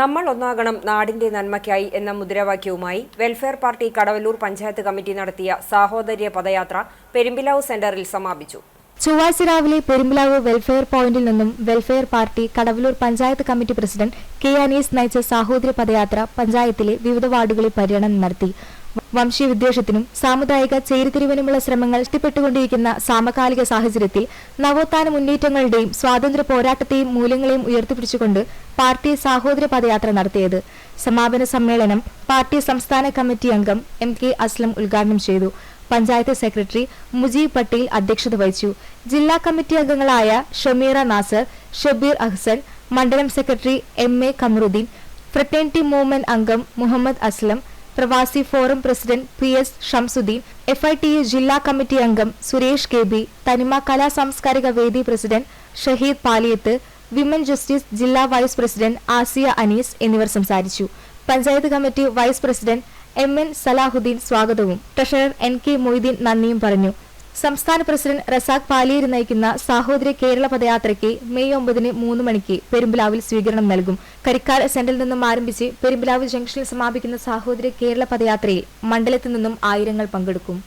നമ്മൾ ഒന്നാകണം നാടിന്റെ നന്മയ്ക്കായി എന്ന മുദ്രാവാക്യവുമായി welfare party Kadavallur panchayat committee നടത്തിയ സാഹോദര്യ പദയാത്ര പെരുമ്പിലാവ് സെന്ററിൽ സമാപിച്ചു. ചൊവ്വാഴ്ച രാവിലെ പെരുമ്പിലാവ് വെൽഫെയർ പോയിന്റിൽ നിന്നും welfare party Kadavallur panchayat committee president K Anees നയിച്ച സാഹോദര്യ പദയാത്ര പഞ്ചായത്തിലെ വിവിധ വാർഡുകളിൽ പര്യടനം നടത്തി. വംശീയ വിദ്വേഷത്തിനും സാമുദായിക ചേരിതിരിവിനുമുള്ള ശ്രമങ്ങൾ ഇഷ്ടപ്പെട്ടുകൊണ്ടിരിക്കുന്ന സാമകാലിക സാഹചര്യത്തിൽ നവോത്ഥാന മുന്നേറ്റങ്ങളുടെയും സ്വാതന്ത്ര്യ പോരാട്ടത്തെയും മൂല്യങ്ങളെയും ഉയർത്തിപ്പിടിച്ചുകൊണ്ട് പാർട്ടി സാഹോദര പദയാത്ര നടത്തിയത്. സമാപന സമ്മേളനം പാർട്ടി സംസ്ഥാന കമ്മിറ്റി അംഗം എം കെ അസ്ലം ഉദ്ഘാടനം ചെയ്തു. പഞ്ചായത്ത് സെക്രട്ടറി മുജീബ് പട്ടേൽ അധ്യക്ഷത വഹിച്ചു. ജില്ലാ കമ്മിറ്റി അംഗങ്ങളായ ഷമീറ നാസർ ഷബീർ അഹ്സൻ മണ്ഡലം secretary M A Kamaruddeen fraternity movement അംഗം Muhammad Aslam Pravasi forum president P S Shamsuddeen F I T U ജില്ലാ കമ്മിറ്റി അംഗം Suresh K B Thanima Kala Samskarika Vedi president Shaheed Paliyath women justice ജില്ലാ vice president Asiya Anees എന്നിവർ സംസാരിച്ചു. Panchayat committee vice president M N Salahuddeen സ്വാഗതവും treasurer N K Moideen നന്ദിയും പറഞ്ഞു. സംസ്ഥാന president Razak പാലിയേരി നയിക്കുന്ന സാഹോദര്യ കേരള പദയാത്രയ്ക്ക് മെയ് ഒമ്പതിന് മൂന്ന് മണിക്ക് പെരുമ്പിലാവിൽ സ്വീകരണം നൽകും. കരിക്കാൽ സെന്ററിൽ നിന്നും ആരംഭിച്ച് പെരുമ്പിലാവ് ജംഗ്ഷനിൽ സമാപിക്കുന്ന സാഹോദര്യ കേരള പദയാത്രയിൽ മണ്ഡലത്തിൽ നിന്നും ആയിരങ്ങൾ പങ്കെടുക്കും.